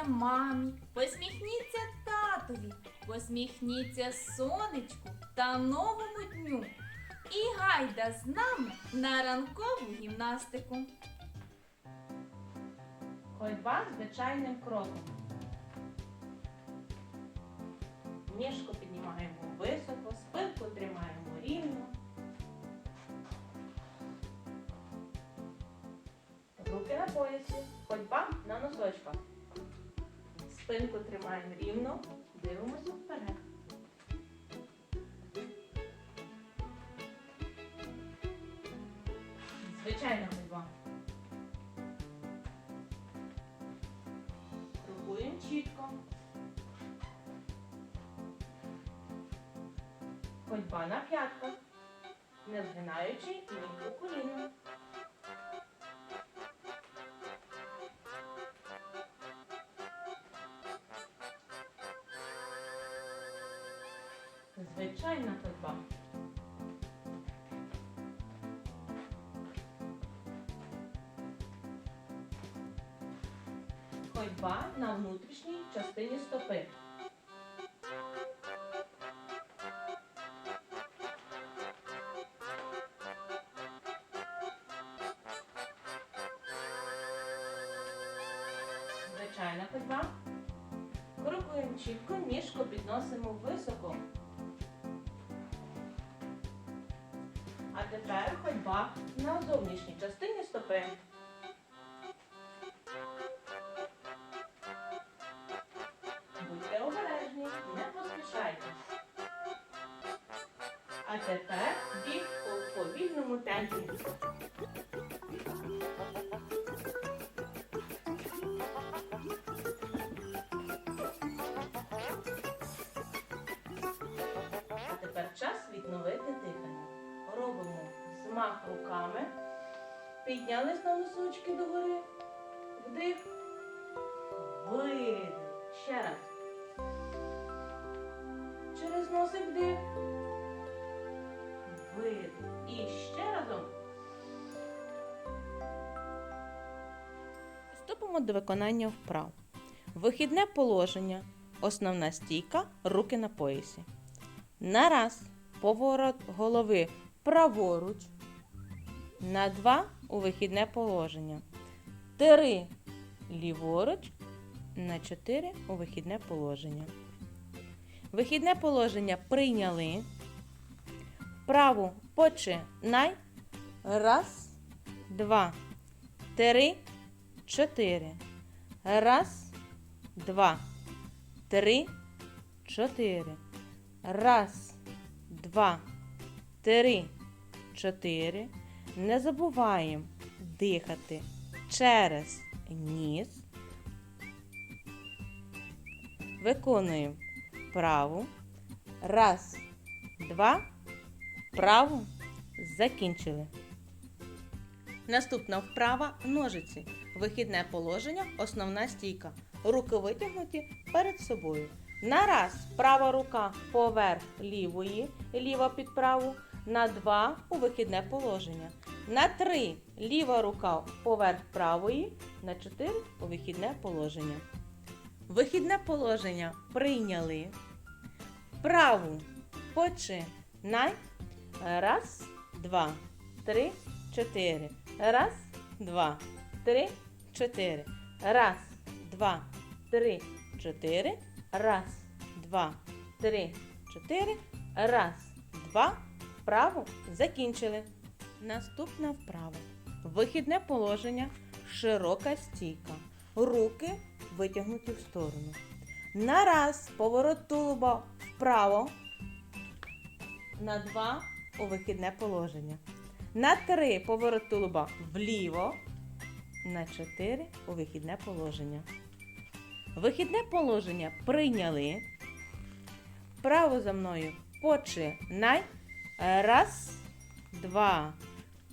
Посміхніться мамі, посміхніться татові, посміхніться сонечку та новому дню. І гайда з нами на ранкову гімнастику. Ходьба звичайним кроком. Ніжку піднімаємо високо, спинку тримаємо рівно. Руки на поясі, ходьба на носочках. Спинку тримаємо рівно, дивимося вперед. Звичайна ходьба. Крокуємо чітко. Ходьба на п'ятках, не згинаючи ніг у Звичайна ходьба. Ходьба на внутрішній частині стопи. Звичайна ходьба. Крокуємо чітко, ніжку підносимо високо. А тепер ходьба на зовнішній частині стопи. Будьте обережні, не поспішайте. А тепер біг у повільному темпі. Змах руками. Піднялись на носочки догори. Вдих. Видих. Ще раз. Через носик вдих. Видих. І ще разом. Приступимо до виконання вправ. Вихідне положення. Основна стійка. Руки на поясі. На раз. Поворот голови праворуч. На два у вихідне положення. Три ліворуч. На 4 у вихідне положення. Вихідне положення прийняли. Праву починай. Раз, два, три, чотири. Раз, два, три, чотири. Раз, два, три, чотири. Не забуваємо дихати через ніс. Виконуємо праву. Раз, два. Праву. Закінчили. Наступна вправа ножиці. Вихідне положення, основна стійка. Руки витягнуті перед собою. На раз права рука поверх лівої, ліва під праву. На два у вихідне положення. На три ліва рука поверх правої. На чотири у вихідне положення. Вихідне положення прийняли. Праву починай. Раз, два, три, чотири. Раз, два, три, чотири. Раз, два, три, чотири. Раз, два, три, чотири. Раз, два. Вправу закінчили. Наступна вправа. Вихідне положення. Широка стійка. Руки витягнуті в сторону. На раз поворот тулуба вправо. На два у вихідне положення. На три поворот тулуба вліво. На чотири у вихідне положення. Вихідне положення прийняли. Право за мною починай. Раз, два,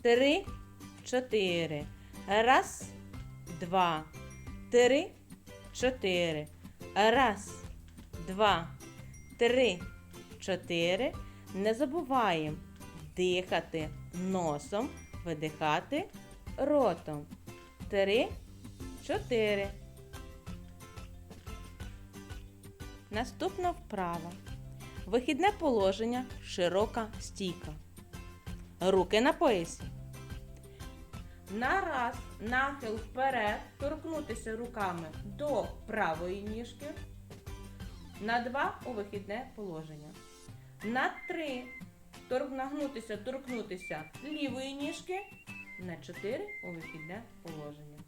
три, чотири. Раз, два, три, чотири. Раз, два, три, чотири. Не забуваємо дихати носом, видихати ротом. Три, чотири. Наступна вправа. Вихідне положення, широка стійка. Руки на поясі. На раз нахил вперед, торкнутися руками до правої ніжки. На два у вихідне положення. На три торк, нагнутися, торкнутися лівої ніжки. На чотири у вихідне положення.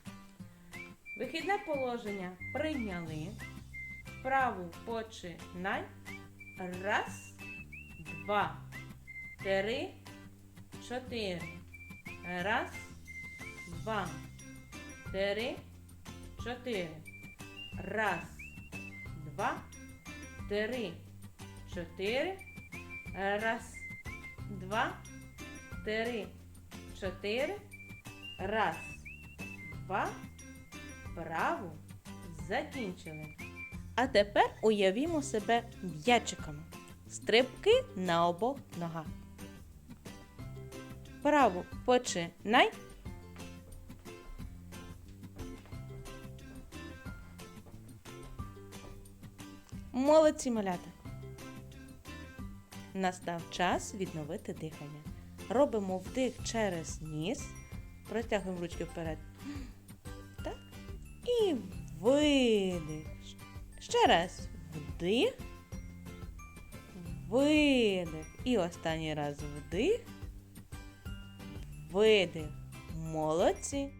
Вихідне положення прийняли. Вправу починай. Раз, два, три, чотири. Раз, два, три, чотири. Раз, два, три, чотири. Раз, два, три, чотири. Раз, два. Вправу закінчили. А тепер уявімо себе м'ячиками. Стрибки на обох ногах. Вправу починай. Молодці малята. Настав час відновити дихання. Робимо вдих через ніс. Протягуємо ручки вперед. Так. І видих. Ще раз. Вдих. Видих. І останній раз вдих. Видих. Молодці.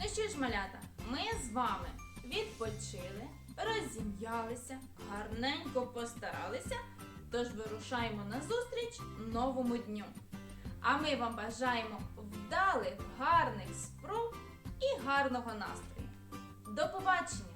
Ну що ж, малята, ми з вами відпочили, розім'ялися, гарненько постаралися, тож вирушаємо на зустріч новому дню. А ми вам бажаємо вдалих, гарних спроб і гарного настрою. До побачення!